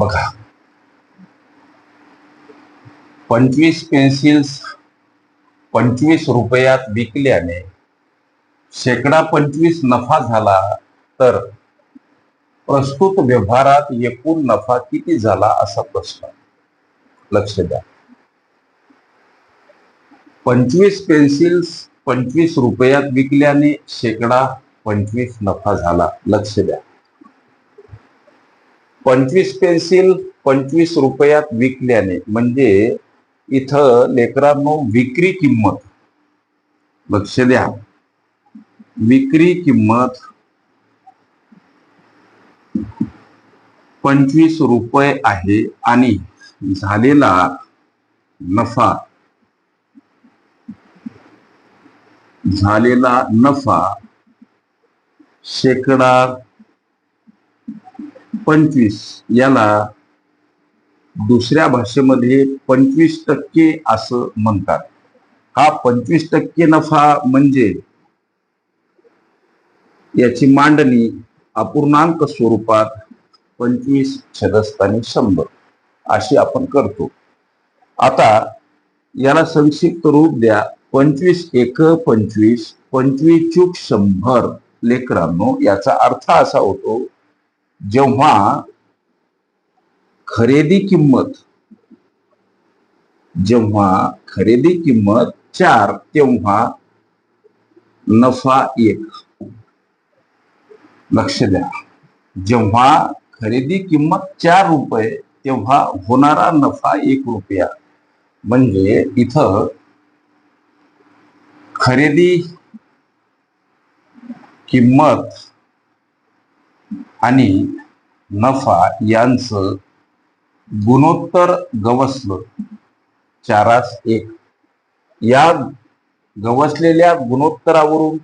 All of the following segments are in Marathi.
बघा. पंचवीस पेन्सिल्स पंचवीस रुपयात विकल्याने शेकडा पंचवीस नफा झाला तर प्रस्तुत व्यवहारात एकूण नफा किती झाला असा प्रश्न. लक्ष द्या. पंचवीस पेन्सिल्स पंचवीस रुपयात विकल्याने शेकडा पंचवीस नफा झाला. लक्ष द्या. पंचवीस पेन्सिल पंचवीस रुपयात विकल्याने म्हणजे इथं लेकरांनो विक्री किंमत लक्ष द्या. विक्री किंमत पंचवीस रुपये आहे आणि झालेला नफा झालेला नफा शेकडा पंचवीस याला दुसऱ्या भाषेमध्ये पंचवीस टक्के असं म्हणतात. हा पंचवीस टक्के नफा म्हणजे याची मांडणी अपूर्णांक स्वरूपात पंचवीस छदस्थानी शंभर अशी आपण करतो. आता याला संक्षिप्त रूप द्या. पंचवीस एक पंचवीस पंचवीस चूक शंभर. लेकरांनो याचा अर्थ असा होतो जेव्हा खरेदी किंमत, जेव्हा खरेदी किंमत चार, तेव्हा नफा एक. लक्ष द्या. जेव्हा खरेदी किंमत चार रुपये, तेव्हा होणारा नफा एक रुपया. म्हणजे इथं खरेदी किंमत आणि नफा यांचं गुणोत्तर गवसलं. चारास एक. या गवसलेल्या गुणोत्तरावरून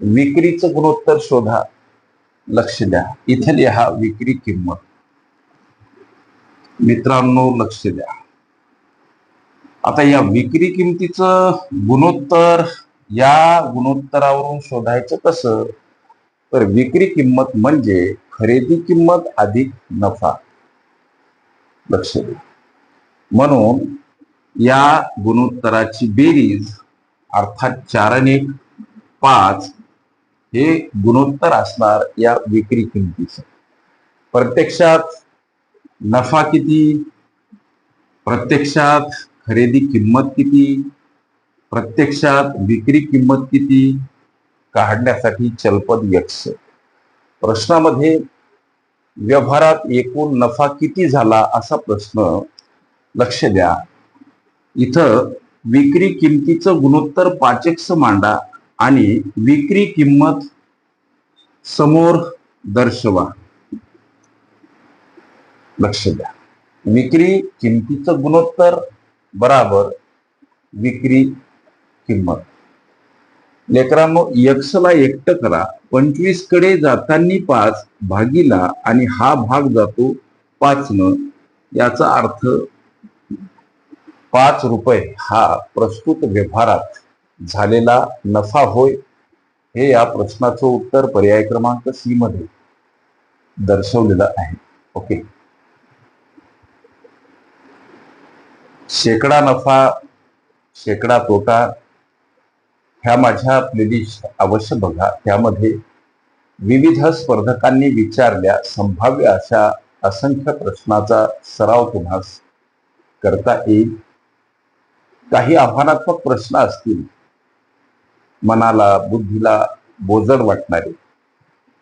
विक्रीचं गुणोत्तर शोधा. लक्ष द्या. इथे लिहा विक्री किंमत. मित्रांनो लक्ष द्या. आता या विक्री किमतीचं गुणोत्तर या गुणोत्तरावरून शोधायचं कसं? तर विक्री किंमत म्हणजे खरेदी किंमत अधिक नफा. लक्ष दे. म्हणून या गुणोत्तराची बेरीज अर्थात चार पाच हे गुणोत्तर असणार या विक्री किमतीचं. प्रत्यक्षात नफा किती? प्रत्यक्षात खरेदी किंमत किती? प्रत्यक्षात विक्री किंमत किती? काढण्यासाठी चलपद यक्ष. प्रश्नामध्ये व्यवहारात एकूण नफा किती झाला असा प्रश्न लक्ष द्या. इथं विक्री किमतीचं गुणोत्तर पाचक्स मांडा आणि विक्री किंमत समोर दर्शवा. लक्ष द्या. विक्री किमतीचं गुणोत्तर बराबर विक्री किंमत. लेकरांनो यक्षला एकटं करा. पंचवीसकडे जातानी पाच भागीला आणि हा भाग जातो पाचनं. याचा अर्थ पाच रुपये हा प्रस्तुत व्यवहारात झालेला नफा होय? हे या प्रश्नाचं उत्तर पर्याय क्रमांक सी मध्ये दर्शवलेलं आहे. ओके. शेकडा नफा शेकडा तोटा ह्या माझ्या प्लेलिस्ट अवश्य बघा. त्यामध्ये विविध स्पर्धकांनी विचारल्या संभाव्य अशा असंख्य प्रश्नाचा सराव तुम्हास करता येईल. काही आव्हानात्मक प्रश्न असतील. मनाला बुद्धीला बोजड वाटणारे.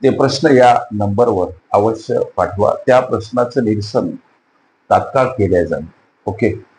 ते प्रश्न या नंबरवर अवश्य पाठवा. त्या प्रश्नाचं निरसन तात्काळ केल्या जाईल. ओके?